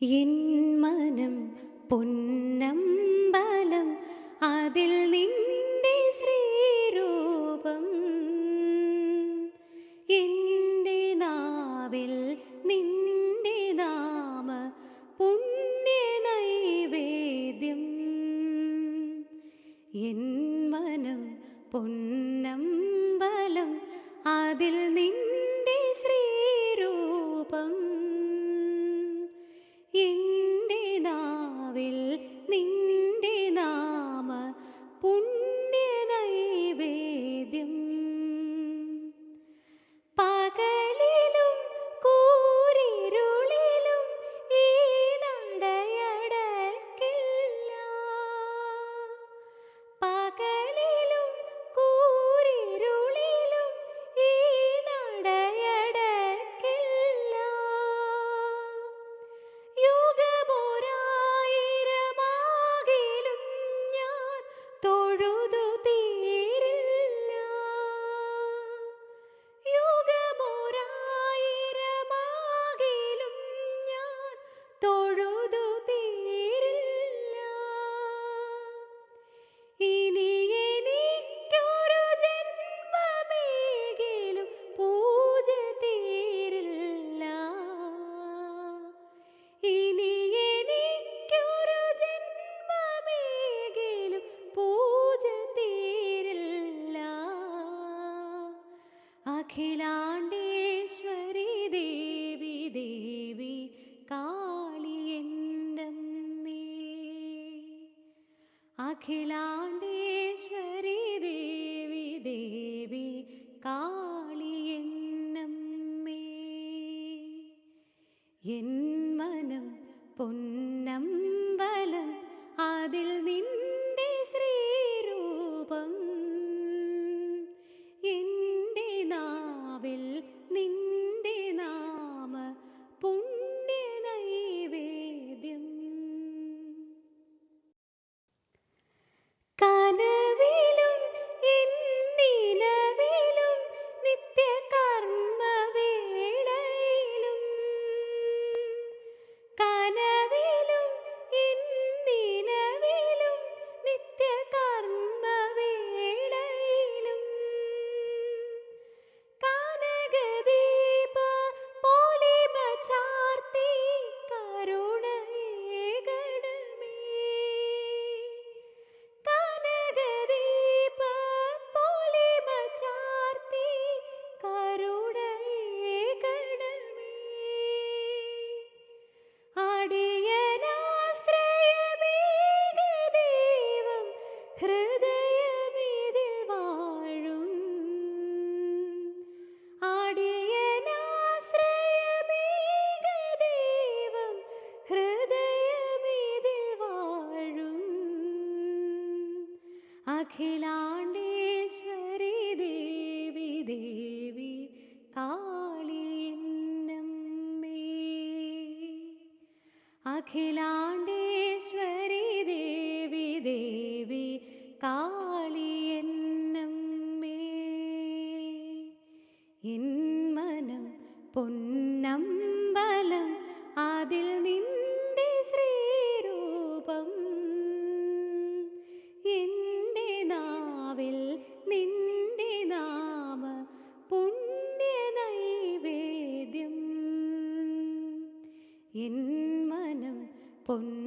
N മനം പൊന്നമ്പലം അതിൽ നിന്റെ ശ്രീരൂപം എന്റെ നാവിൽ നിന്റെ നാമ പുണ്യ നൈവേദ്യം. എൻ മനം പൊന്നമ്പലം അതിൽ നിന്റെ അഖിലാണ്ടേശ്വരി ദേവി ദേവി കാളിയന്റമ്മേ അഖിലാണ്ടേശ്വരി ദേവി ദേവി കാളിയന്നമ്മേ എൻ അഖിലാണ്ടേശ്വരി ദേവി ദേവി കാളിയമ്മേ അഖിലാണ്ടേശ്വരി ദേവി ദേവി பொன்